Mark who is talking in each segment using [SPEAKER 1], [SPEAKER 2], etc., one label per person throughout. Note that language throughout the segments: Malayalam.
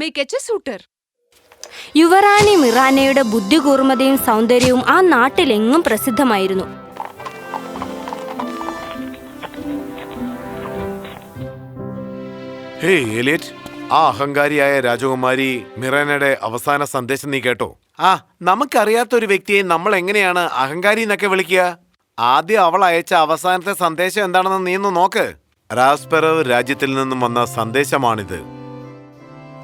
[SPEAKER 1] Make Sutter.
[SPEAKER 2] യുവറാണി മിറാനയുടെ ബുദ്ധികൂർമ്മതയും സൗന്ദര്യവും ആ നാട്ടിലെങ്ങും പ്രസിദ്ധമായിരുന്നു.
[SPEAKER 3] ആ അഹങ്കാരിയായ രാജകുമാരി മിറാനയുടെ അവസാന സന്ദേശം നീ കേട്ടോ? ആ നമുക്കറിയാത്ത ഒരു വ്യക്തിയെ നമ്മൾ എങ്ങനെയാണ് അഹങ്കാരി എന്നൊക്കെ വിളിക്കുക? ആദ്യം അവൾ അയച്ച അവസാനത്തെ സന്ദേശം എന്താണെന്ന് നീ ഒന്ന് നോക്ക്. റാസ്പെറവ് രാജ്യത്തിൽ നിന്നും വന്ന സന്ദേശമാണിത്.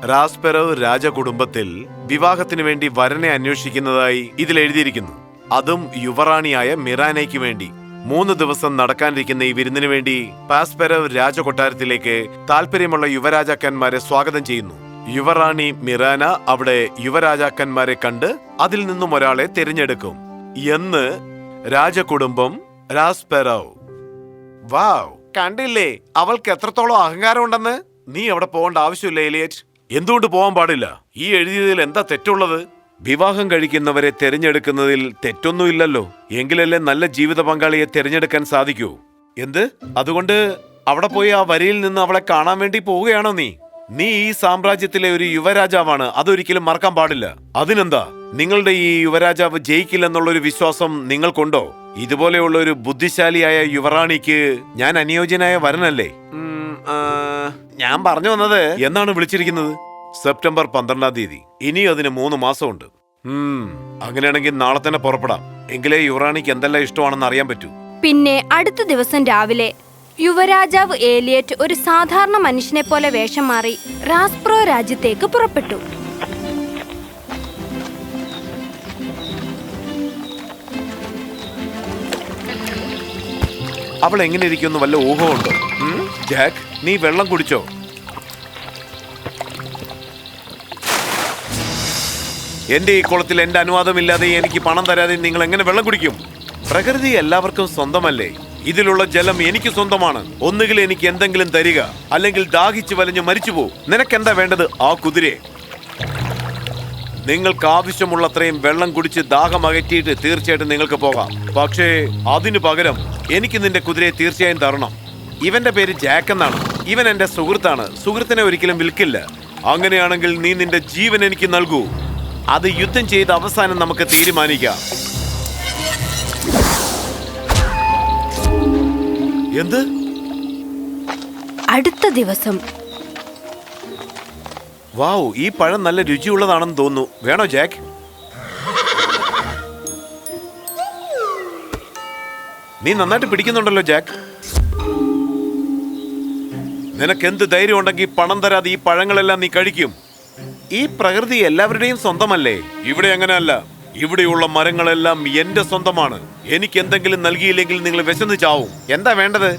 [SPEAKER 3] റാസ്പെറവ് രാജകുടുംബത്തിൽ വിവാഹത്തിന് വേണ്ടി വരനെ അന്വേഷിക്കുന്നതായി ഇതിൽ എഴുതിയിരിക്കുന്നു. അതും യുവറാണിയായ മിറാനയ്ക്ക് വേണ്ടി. മൂന്ന് ദിവസം നടക്കാനിരിക്കുന്ന ഈ വിരുന്നിനു വേണ്ടി പാസ്പെരവ് രാജകൊട്ടാരത്തിലേക്ക് താല്പര്യമുള്ള യുവരാജാക്കന്മാരെ സ്വാഗതം ചെയ്യുന്നു. യുവറാണി മിറാന അവിടെ യുവരാജാക്കന്മാരെ കണ്ട് അതിൽ നിന്നും ഒരാളെ തിരഞ്ഞെടുക്കും. എന്ന് രാജകുടുംബം രാസ്പെറവ് വാവ് കണ്ടില്ലേ? അവൾക്ക് എത്രത്തോളം അഹങ്കാരം ഉണ്ടെന്ന് നീ അവിടെ പോകേണ്ട ആവശ്യമില്ല എലിയറ്റ്. എന്തുകൊണ്ട് പോകാൻ പാടില്ല? ഈ എഴുതിയതിൽ എന്താ തെറ്റുള്ളത്? വിവാഹം കഴിക്കുന്നവരെ തിരഞ്ഞെടുക്കുന്നതിൽ തെറ്റൊന്നുമില്ലല്ലോ. എങ്കിലല്ലേ നല്ല ജീവിത പങ്കാളിയെ തിരഞ്ഞെടുക്കാൻ സാധിക്കൂ. എന്ത്? അതുകൊണ്ട് അവിടെ പോയി ആ വരിയിൽ നിന്ന് അവളെ കാണാൻ വേണ്ടി പോവുകയാണോ നീ? നീ ഈ സാമ്രാജ്യത്തിലെ ഒരു യുവരാജാവാണ്. അതൊരിക്കലും മറക്കാൻ പാടില്ല. അതിനെന്താ? നിങ്ങളുടെ ഈ യുവരാജാവ് ജയിക്കില്ലെന്നുള്ളൊരു വിശ്വാസം നിങ്ങൾക്കുണ്ടോ? ഇതുപോലെയുള്ള ഒരു ബുദ്ധിശാലിയായ യുവറാണിക്ക് ഞാൻ അനുയോജ്യനായ വരനല്ലേ? ഞാൻ പറഞ്ഞു വന്നത് എന്നാണ് വിളിച്ചിരിക്കുന്നത്? സെപ്റ്റംബർ പന്ത്രണ്ടാം തീയതി. ഇനി അതിന് മൂന്ന് മാസമുണ്ട്. ഉണ്ട് അങ്ങനെയാണെങ്കിൽ നാളെ തന്നെ പുറപ്പെടാം. എങ്കിലേ യുവറാണിക്ക് എന്തെല്ലാം ഇഷ്ടമാണെന്ന് അറിയാൻ പറ്റൂ.
[SPEAKER 2] പിന്നെ അടുത്ത ദിവസം രാവിലെ യുവരാജാവ് ഏലിയറ്റ് ഒരു സാധാരണ മനുഷ്യനെ പോലെ വേഷം മാറി റാസ്പ്രോ രാജ്യത്തേക്ക് പുറപ്പെട്ടു.
[SPEAKER 3] അവൾ എങ്ങനെ ഇരിക്കുന്നു വല്ല ഊഹമുണ്ടോ? ജാക്ക് നീ വെള്ളം കുടിച്ചോ? എന്റെ ഈ കുളത്തിൽ എന്റെ അനുവാദമില്ലാതെ എനിക്ക് പണം തരാതെ നിങ്ങൾ എങ്ങനെ വെള്ളം കുടിക്കും? പ്രകൃതി എല്ലാവർക്കും സ്വന്തമല്ലേ? ഇതിലുള്ള ജലം എനിക്ക് സ്വന്തമാണ്. ഒന്നുകിൽ എനിക്ക് എന്തെങ്കിലും തരിക അല്ലെങ്കിൽ ദാഹിച്ചു വലഞ്ഞ് മരിച്ചു പോകും നിനക്കെന്താ വേണ്ടത് ആ കുതിരയെ? നിങ്ങൾക്ക് ആവശ്യമുള്ളത്രയും വെള്ളം കുടിച്ച് ദാഹം അകറ്റിയിട്ട് തീർച്ചയായിട്ടും നിങ്ങൾക്ക് പോകാം. പക്ഷേ അതിനു പകരം എനിക്ക് നിന്റെ കുതിരയെ തീർച്ചയായും തരണം. ഇവന്റെ പേര് ജാക്ക് എന്നാണ്. ഇവൻ എന്റെ സുഹൃത്താണ്. സുഹൃത്തിനെ ഒരിക്കലും വിൽക്കില്ല. അങ്ങനെയാണെങ്കിൽ നീ നിന്റെ ജീവൻ എനിക്ക് നൽകൂ. അത് യുദ്ധം ചെയ്ത് അവസാനം നമുക്ക് തീരുമാനിക്കാം. എന്ത്?
[SPEAKER 2] അടുത്ത ദിവസം
[SPEAKER 3] വാവ് ഈ പഴം നല്ല രുചിയുള്ളതാണെന്ന് തോന്നുന്നു. വേണോ ജാക്ക്? നീ നന്നായിട്ട് പിടിക്കുന്നുണ്ടല്ലോ ജാക്ക്. നിനക്ക് എന്ത് ധൈര്യം ഉണ്ടെങ്കിൽ പണം തരാതെ ഈ പഴങ്ങളെല്ലാം നീ കഴിക്കും. ഈ പ്രകൃതി എല്ലാവരുടെയും സ്വന്തമല്ലേ? ഇവിടെ അങ്ങനെയല്ല. ഇവിടെയുള്ള മരങ്ങളെല്ലാം എന്റെ സ്വന്തമാണ്. എനിക്ക് എന്തെങ്കിലും നൽകിയില്ലെങ്കിൽ നിങ്ങൾ വിശന്ന് ചാവും. എന്താ വേണ്ടത്?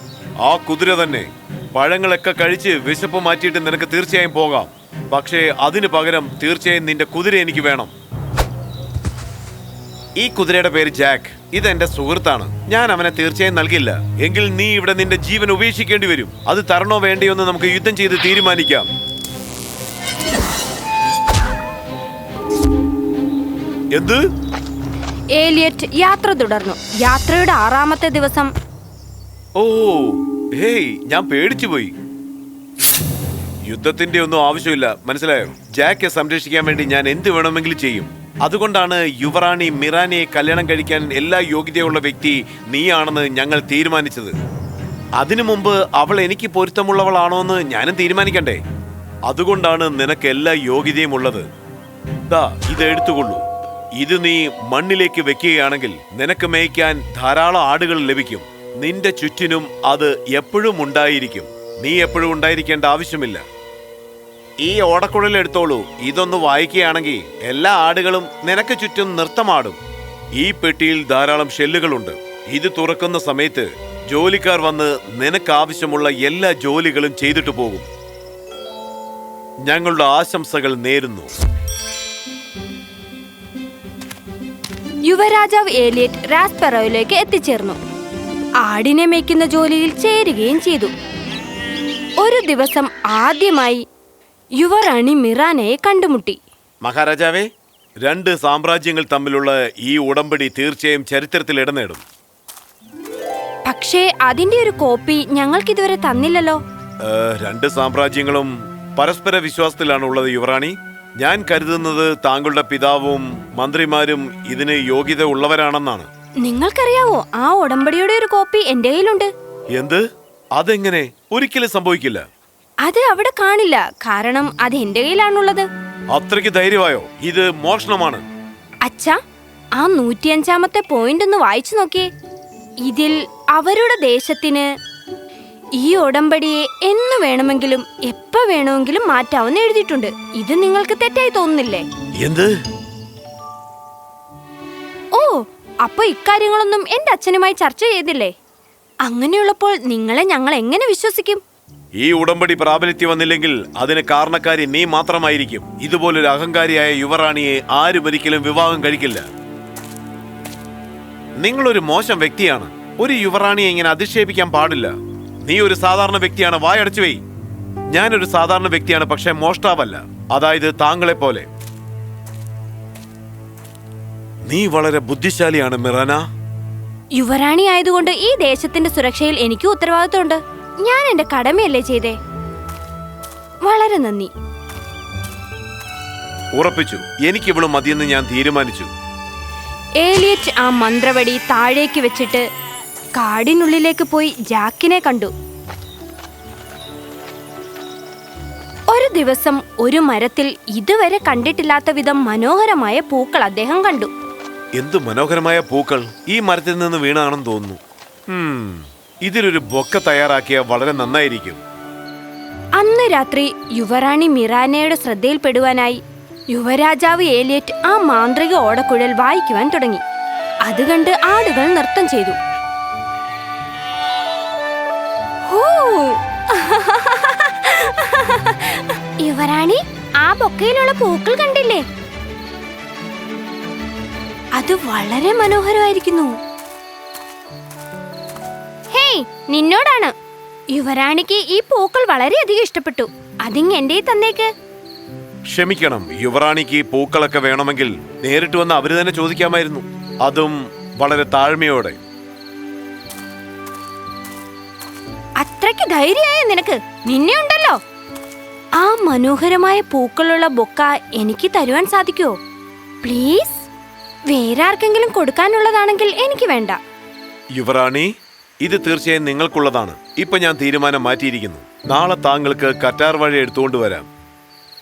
[SPEAKER 3] ആ കുതിര തന്നെ. പഴങ്ങളൊക്കെ കഴിച്ച് വിശപ്പ് മാറ്റിയിട്ട് നിനക്ക് തീർച്ചയായും പോകാം. പക്ഷേ അതിനു പകരം തീർച്ചയായും നിന്റെ കുതിര എനിക്ക് വേണം. ഈ കുതിരയുടെ പേര് ജാക്ക്. ഇത് എന്റെ സുഹൃത്താണ്. ഞാൻ അവനെ തീർച്ചയായും നൽകില്ല. എങ്കിൽ നീ ഇവിടെ നിന്റെ ജീവൻ ഉപേക്ഷിക്കേണ്ടി വരും. അത് തരണോ വേണ്ടിയോ എന്ന് നമുക്ക് യുദ്ധം ചെയ്ത് തീരുമാനിക്കാം. എന്ത്?
[SPEAKER 2] ഏലിയറ്റ് യാത്ര തുടർന്നു. യാത്രയുടെ ആറാമത്തെ ദിവസം
[SPEAKER 3] ഓ ഹേയ് ഞാൻ പേടിച്ചു പോയി യുദ്ധത്തിന്റെ ഒന്നും ആവശ്യമില്ല. മനസ്സിലായോ? ജാക്കെ സംരക്ഷിക്കാൻ വേണ്ടി ഞാൻ എന്ത് വേണമെങ്കിലും ചെയ്യും. അതുകൊണ്ടാണ് യുവറാണി മിറാനിയെ കല്യാണം കഴിക്കാൻ എല്ലാ യോഗ്യതയുള്ള വ്യക്തി നീയാണെന്ന് ഞങ്ങൾ തീരുമാനിച്ചത്. അതിനു മുമ്പ് അവൾ എനിക്ക് പൊരുത്തമുള്ളവളാണോ എന്ന് ഞാനും തീരുമാനിക്കണ്ടേ? അതുകൊണ്ടാണ് നിനക്ക് എല്ലാ യോഗ്യതയും ഉള്ളത്. ദാ ഇത് എടുത്തുകൊള്ളൂ. ഇത് നീ മണ്ണിലേക്ക് വെക്കുകയാണെങ്കിൽ നിനക്ക് മേയ്ക്കാൻ ധാരാളം ആടുകൾ ലഭിക്കും. നിന്റെ ചുറ്റിനും അത് എപ്പോഴും ഉണ്ടായിരിക്കും. നീ എപ്പോഴും ഉണ്ടായിരിക്കേണ്ട ആവശ്യമില്ല. ഈ ഓടക്കുഴൽ എടുത്തോളൂ. ഇതൊന്ന് വായിക്കുകയാണെങ്കിൽ എല്ലാ ആടുകളും നിനക്ക് ചുറ്റും നൃത്തമാടും. ഈ പെട്ടിയിൽ ധാരാളം ഷെല്ലുകളുണ്ട്. ഇത് തുറക്കുന്ന സമയത്ത് ജോലിക്കാർ വന്ന് നിനക്ക് ആവശ്യമുള്ള എല്ലാ ജോലികളും ചെയ്തിട്ട് പോകും. ഞങ്ങളുടെ ആശംസകൾ നേരുന്നു.
[SPEAKER 2] യുവരാജാവ് ഏലിയറ്റ് റാസ്പെറോയിലേക്ക് എത്തിച്ചേർന്നു. ആടിനെ മേയ്ക്കുന്ന ജോലിയിൽ ചേരുകയും ചെയ്തു. ഒരു ദിവസം ആദ്യമായി യുവറാണി മിറാനയെ കണ്ടുമുട്ടി.
[SPEAKER 3] മഹാരാജാവേ രണ്ട് സാമ്രാജ്യങ്ങൾ തമ്മിലുള്ള ഈ ഉടമ്പടി തീർച്ചയായും ചരിത്രത്തിൽ ഇടനേടും
[SPEAKER 2] പക്ഷേ അതിന്റെ ഒരു കോപ്പി ഞങ്ങൾക്ക് ഇതുവരെ തന്നില്ലല്ലോ.
[SPEAKER 3] രണ്ട് സാമ്രാജ്യങ്ങളും പരസ്പര വിശ്വാസത്തിലാണ് ഉള്ളത് യുവറാണി. ഞാൻ കരുതുന്നത് താങ്കളുടെ പിതാവും മന്ത്രിമാരും ഇതിന് യോഗ്യത ഉള്ളവരാണെന്നാണ്
[SPEAKER 2] നിങ്ങൾക്കറിയാവോ ആ ഉടമ്പടിയുടെ ഒരു കോപ്പി എന്റെ കയ്യിലുണ്ട്.
[SPEAKER 3] എന്ത്? അതെങ്ങനെ? ഒരിക്കലും സംഭവിക്കില്ല.
[SPEAKER 2] അത് അവിടെ കാണില്ല. കാരണം അത് എന്റെ കയ്യിലാണുള്ളത്.
[SPEAKER 3] അത്രയ്ക്ക് ധൈര്യമായോ? ഇത് മോഷണമാണ്.
[SPEAKER 2] അച്ഛാ ആ നൂറ്റിയഞ്ചാമത്തെ പോയിന്റ് ഒന്ന് വായിച്ചു നോക്കിയേ. ഇതിൽ അവരുടെ ദേശത്തിന് ഈ ഉടമ്പടിയെ എന്ന് വേണമെങ്കിലും എപ്പ വേണമെങ്കിലും മാറ്റാവുന്ന എഴുതിയിട്ടുണ്ട്. ഇത് നിങ്ങൾക്ക് തെറ്റായി തോന്നുന്നില്ലേ?
[SPEAKER 3] എന്ത്?
[SPEAKER 2] ഓ അപ്പൊ ഇക്കാര്യങ്ങളൊന്നും എന്റെ അച്ഛനുമായി ചർച്ച ചെയ്തില്ലേ? അങ്ങനെയുള്ളപ്പോൾ നിങ്ങളെ ഞങ്ങൾ എങ്ങനെ വിശ്വസിക്കും?
[SPEAKER 3] ഈ ഉടമ്പടി പ്രാബല്യത്തിൽ വന്നില്ലെങ്കിൽ അതിന് കാരണക്കാരി നീ മാത്രമായിരിക്കും. ഇതുപോലൊരു അഹങ്കാരിയായ യുവറാണിയെ ആരും ഒരിക്കലും വിവാഹം കഴിക്കില്ല. നിങ്ങളൊരു മോശം വ്യക്തിയാണ്. ഒരു യുവറാണിയെ ഇങ്ങനെ അധിക്ഷേപിക്കാൻ പാടില്ല. നീ ഒരു സാധാരണ വ്യക്തിയാണ്. വായടച്ചു വൈ ഞാനൊരു സാധാരണ വ്യക്തിയാണ് പക്ഷെ മോഷ്ടാവല്ല. അതായത് താങ്കളെ പോലെ. നീ വളരെ ബുദ്ധിശാലിയാണ് മിറന.
[SPEAKER 2] യുവറാണി ആയതുകൊണ്ട് ഈ ദേശത്തിന്റെ സുരക്ഷയിൽ എനിക്ക് ഉത്തരവാദിത്തമുണ്ട് ഞാൻ എന്റെ കടമയല്ലേ ചെയ്തേ? വളരെ നന്ദി.
[SPEAKER 3] ഉറപ്പിച്ചു. എനിക്ക് ഇവിടെ മതിയെന്ന് ഞാൻ തീരുമാനിച്ചു.
[SPEAKER 2] ഏലിയറ്റ് ആ മന്ത്രവടി താഴേക്ക് വെച്ചിട്ട് കാടിനുള്ളിലേക്ക് പോയി ജാക്കിനെ കണ്ടു. ഒരു ദിവസം ഒരു മരത്തിൽ ഇതുവരെ കണ്ടിട്ടില്ലാത്ത വിധം മനോഹരമായ പൂക്കൾ അദ്ദേഹം കണ്ടു.
[SPEAKER 3] എന്തു മനോഹരമായ പൂക്കൾ ഈ മരത്തിൽ നിന്ന് വീണാണെന്ന് തോന്നുന്നു. ഇതിലൊരു ബൊക്ക തയ്യാറാക്കിയ വളരെ നന്നായിരിക്കും.
[SPEAKER 2] അന്ന് രാത്രി യുവറാണി മിറാനയുടെ ശ്രദ്ധയിൽപ്പെടുവാനായി യുവരാജാവ് ഏലിയറ്റ് ആ മാന്ത്രിക ഓടക്കുഴൽ വായിക്കുവാൻ തുടങ്ങി. അത് കണ്ട് ആടുകൾ നൃത്തം ചെയ്തു. യുവറാണി ആ ബൊക്കയിലുള്ള പൂക്കൾ കണ്ടില്ലേ? അത് വളരെ മനോഹരമായിരിക്കുന്നു. ഹേയ് നിന്നോടാണ്. യുവരാണിക്ക് ഈ പൂക്കൾ വളരെയധികം ഇഷ്ടപ്പെട്ടു. അതിങ് എന്റെ തന്നേക്ക്.
[SPEAKER 3] ക്ഷമിക്കണം യുവറാണിക്ക് ഈ പൂക്കളൊക്കെ വേണമെങ്കിൽ നേരിട്ട് വന്ന് അവർ തന്നെ ചോദിക്കാമായിരുന്നു. അതും വളരെ താഴ്മയോടെ.
[SPEAKER 2] അത്രയ്ക്ക് ധൈര്യമായ നിനക്ക്? നിന്നെ ഉണ്ടല്ലോ. ആ മനോഹരമായ പൂക്കളുള്ള ബൊക്ക എനിക്ക് തരുവാൻ സാധിക്കുമോ പ്ലീസ്. വേറെ ആർക്കെങ്കിലും കൊടുക്കാനുള്ളതാണെങ്കിൽ എനിക്ക് വേണ്ട.
[SPEAKER 3] യുവറാണി ഇത് തീർച്ചയായും നിങ്ങൾക്കുള്ളതാണ്. ഇപ്പൊ ഞാൻ തീരുമാനം മാറ്റിയിരിക്കുന്നു. നാളെ താങ്കൾക്ക് കറ്റാർ വഴി എടുത്തുകൊണ്ട് വരാം.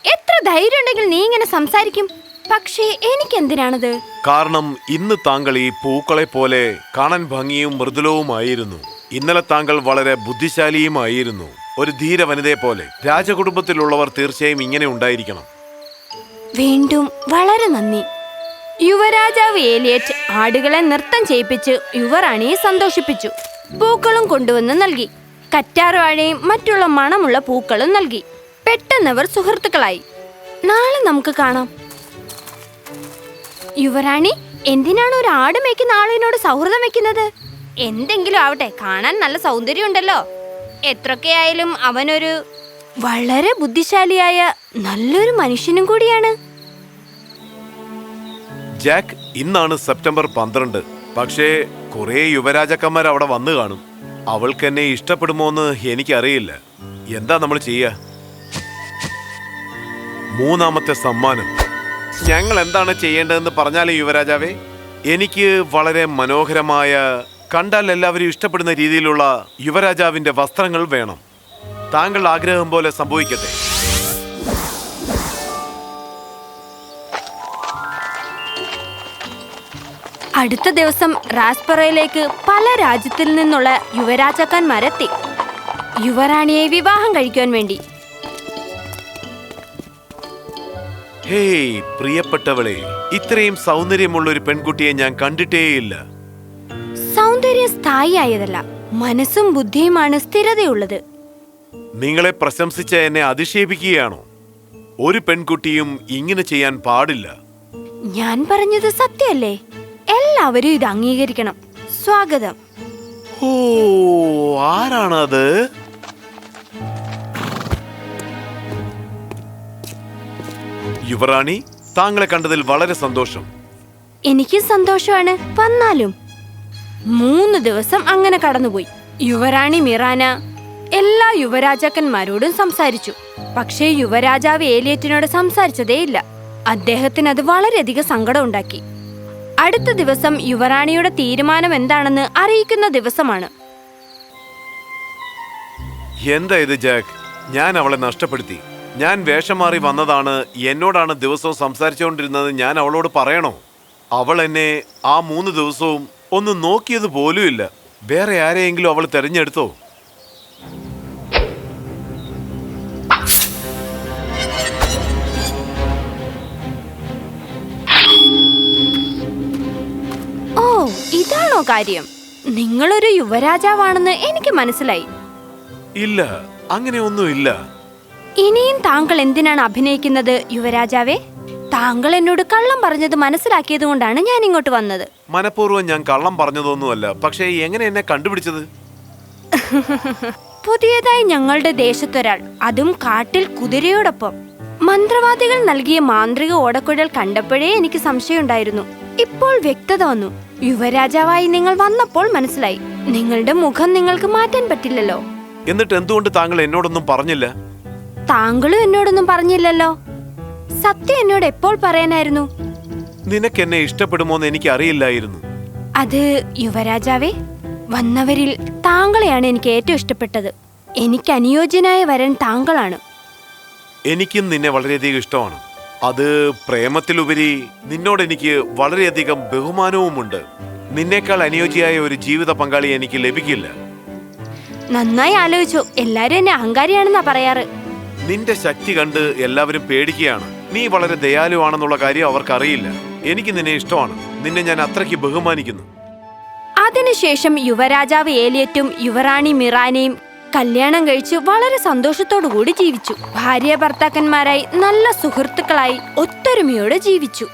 [SPEAKER 2] എത്ര ധൈര്യം ഉണ്ടെങ്കിൽ നീ ഇങ്ങനെ സംസാരിക്കും? പക്ഷേ എനിക്ക് എന്തിനാണത്
[SPEAKER 3] കാരണം ഇന്ന് താങ്കൾ ഈ പൂക്കളെ പോലെ കാണാൻ ഭംഗിയും മൃദുലവുമായിരുന്നു. ഇന്നലെ താങ്കൾ വളരെ ബുദ്ധിശാലിയുമായിരുന്നു. ഒരു ധീര വനിതയെ പോലെ. രാജകുടുംബത്തിലുള്ളവർ തീർച്ചയായും ഇങ്ങനെ ഉണ്ടായിരിക്കണം.
[SPEAKER 2] വീണ്ടും വളരെ നന്ദി. യുവരാജാവ് ഏലിയറ്റ് ആടുകളെ നൃത്തം ചെയ്യിപ്പിച്ച് യുവറാണിയെ സന്തോഷിപ്പിച്ചു. പൂക്കളും കൊണ്ടുവന്ന് നൽകി. കറ്റാർവാഴയും മറ്റുള്ള മണമുള്ള പൂക്കളും നൽകി. പെട്ടെന്നവർ സുഹൃത്തുക്കളായി. നാളെ നമുക്ക് കാണാം. യുവരാണി എന്തിനാണ് ഒരു ആട് മേക്കുന്ന ആളിനോട് സൗഹൃദം വെക്കുന്നത്? എന്തെങ്കിലും ആവട്ടെ കാണാൻ നല്ല സൗന്ദര്യമുണ്ടല്ലോ. എത്രയൊക്കെയായാലും അവനൊരു വളരെ ബുദ്ധിശാലിയായ നല്ലൊരു മനുഷ്യനും കൂടിയാണ്.
[SPEAKER 3] ജാക്ക് ഇന്നാണ് സെപ്റ്റംബർ പന്ത്രണ്ട്. പക്ഷേ കുറെ യുവരാജാക്കന്മാർ അവിടെ വന്നു കാണും. അവൾക്ക് എന്നെ ഇഷ്ടപ്പെടുമോ എന്ന് എനിക്കറിയില്ല. എന്താ നമ്മൾ ചെയ്യുക മൂന്നാമത്തെ സമ്മാനം. ഞങ്ങൾ എന്താണ് ചെയ്യേണ്ടതെന്ന് പറഞ്ഞാലേ യുവരാജാവേ എനിക്ക് വളരെ മനോഹരമായ കണ്ടാൽ എല്ലാവരും ഇഷ്ടപ്പെടുന്ന രീതിയിലുള്ള യുവരാജാവിന്റെ വസ്ത്രങ്ങൾ വേണം. താങ്കൾ ആഗ്രഹം പോലെ സംഭവിക്കട്ടെ.
[SPEAKER 2] അടുത്ത ദിവസം റാസ്പറയിലേക്ക് പല രാജ്യത്തിൽ നിന്നുള്ള യുവരാജാക്കന്മാരെത്തി. യുവറാണിയെ വിവാഹം കഴിക്കാൻ വേണ്ടി.
[SPEAKER 3] ഹേയ് പ്രിയപ്പെട്ടവളെ ഇത്രയും സൗന്ദര്യമുള്ള ഒരു പെൺകുട്ടിയെ ഞാൻ കണ്ടിട്ടേയില്ല.
[SPEAKER 2] സൗന്ദര്യം സ്ഥായിയായതല്ല മനസ്സും ബുദ്ധിയുമാണ് സ്ഥിരതയുള്ളത്.
[SPEAKER 3] നിങ്ങളെ പ്രശംസിച്ച എന്നെ അധിക്ഷേപിക്കുകയാണോ ഒരു പെൺകുട്ടിയും ഇങ്ങനെ ചെയ്യാൻ പാടില്ല.
[SPEAKER 2] ഞാൻ പറഞ്ഞത് സത്യമല്ലേ? എല്ലാവരും ഇത് അംഗീകരിക്കണം. സ്വാഗതം.
[SPEAKER 3] ഓ ആരാണത്? യുവറാണി താങ്കളെ കണ്ടതിൽ വളരെ സന്തോഷം.
[SPEAKER 2] എനിക്ക് സന്തോഷമാണ്. വന്നാലും. മൂന്ന് ദിവസം അങ്ങനെ കടന്നുപോയി. യുവറാണി മിറാന എല്ലാ യുവരാജാക്കന്മാരോടും സംസാരിച്ചു. പക്ഷേ യുവരാജാവ് ഏലിയറ്റിനോട് സംസാരിച്ചതേയില്ല. അദ്ദേഹത്തിന് അത് വളരെയധികം സങ്കടം ഉണ്ടാക്കി അടുത്ത ദിവസം യുവറാണിയുടെ തീരുമാനം എന്താണെന്ന് അറിയിക്കുന്ന ദിവസമാണ്.
[SPEAKER 3] എന്താ ഇത് ജാക്ക്? ഞാൻ അവളെ നഷ്ടപ്പെടുത്തി. ഞാൻ വേഷം മാറി വന്നതാണ് എന്നോടാണ് ദിവസവും സംസാരിച്ചുകൊണ്ടിരുന്നത് ഞാൻ അവളോട് പറയണോ? അവൾ എന്നെ ആ മൂന്ന് ദിവസവും ഒന്ന് നോക്കിയത് പോലുമില്ല. വേറെ ആരെയെങ്കിലും അവൾ തെരഞ്ഞെടുത്തോ?
[SPEAKER 2] ഇതാണോ കാര്യം? നിങ്ങളൊരു യുവരാജാവാണെന്ന് എനിക്ക് മനസ്സിലായി.
[SPEAKER 3] ഇല്ല അങ്ങനെയൊന്നുമില്ല
[SPEAKER 2] ഇനിയും താങ്കൾ എന്തിനാണ് അഭിനയിക്കുന്നത് യുവരാജാവേ? താങ്കൾ എന്നോട് കള്ളം പറഞ്ഞത് മനസ്സിലാക്കിയത് കൊണ്ടാണ് ഞാൻ ഇങ്ങോട്ട് വന്നത്.
[SPEAKER 3] മനഃപൂർവം ഞാൻ കള്ളം പറഞ്ഞതൊന്നുമല്ല പക്ഷേ എങ്ങനെ എന്നെ കണ്ടുപിടിച്ചത്?
[SPEAKER 2] പുതിയതായി ഞങ്ങളുടെ ദേശത്തൊരാൾ അതും കാട്ടിൽ കുതിരയോടൊപ്പം. മന്ത്രവാദികൾ നൽകിയ മാന്ത്രിക ഓടക്കുഴൽ കണ്ടപ്പോഴേ എനിക്ക് സംശയമുണ്ടായിരുന്നു. ഇപ്പോൾ വ്യക്തത വന്നു. യുവരാജാവായി നിങ്ങൾ വന്നപ്പോൾ മനസ്സിലായി. നിങ്ങളുടെ മുഖം നിങ്ങൾക്ക് മാറ്റാൻ പറ്റില്ലല്ലോ.
[SPEAKER 3] എന്നിട്ട് എന്തുകൊണ്ട് താങ്കൾ എന്നോടൊന്നും പറഞ്ഞില്ല?
[SPEAKER 2] താങ്കളും എന്നോടൊന്നും പറഞ്ഞില്ലല്ലോ. സത്യം എന്നോട് എപ്പോൾ പറയാനായിരുന്നു?
[SPEAKER 3] നിനക്ക് എന്നെ ഇഷ്ടപ്പെടുമോന്ന് എനിക്ക് അറിയില്ലായിരുന്നു
[SPEAKER 2] അത് യുവരാജാവേ വന്നവരിൽ താങ്കളെയാണ് എനിക്ക് ഏറ്റവും ഇഷ്ടപ്പെട്ടത്. എനിക്ക് അനുയോജ്യനായ വരൻ താങ്കളാണ്.
[SPEAKER 3] എനിക്കും നിന്നെ വളരെയധികം ഇഷ്ടമാണ്. അത് പ്രേമത്തിലുപരി നിന്നോട് എനിക്ക് വളരെയധികം ബഹുമാനവുമുണ്ട്. നിന്നേക്കാൾ അനുയോജ്യയായ ഒരു ജീവിത പങ്കാളി എനിക്ക് ലഭിക്കില്ല.
[SPEAKER 2] നന്നായി ആലോചിച്ചു. എല്ലാരും എന്നെ അഹങ്കാരിയാണെന്നാ പറയാറ്.
[SPEAKER 3] നിന്റെ ശക്തി കണ്ട് എല്ലാവരും പേടിക്കുകയാണ്. നീ വളരെ ദയാലുവാണെന്നുള്ള കാര്യം അവർക്കറിയില്ല. എനിക്ക് നിന്നെ ഇഷ്ടമാണ്. നിന്നെ ഞാൻ അത്രയ്ക്ക് ബഹുമാനിക്കുന്നു.
[SPEAKER 2] അതിനുശേഷം യുവരാജാവ് ഏലിയറ്റും യുവറാണി മിറാനയും കല്യാണം കഴിച്ച് വളരെ കൂടി ജീവിച്ചു. ഭാര്യ ഭർത്താക്കന്മാരായി നല്ല സുഹൃത്തുക്കളായി ഒത്തൊരുമയോടെ ജീവിച്ചു.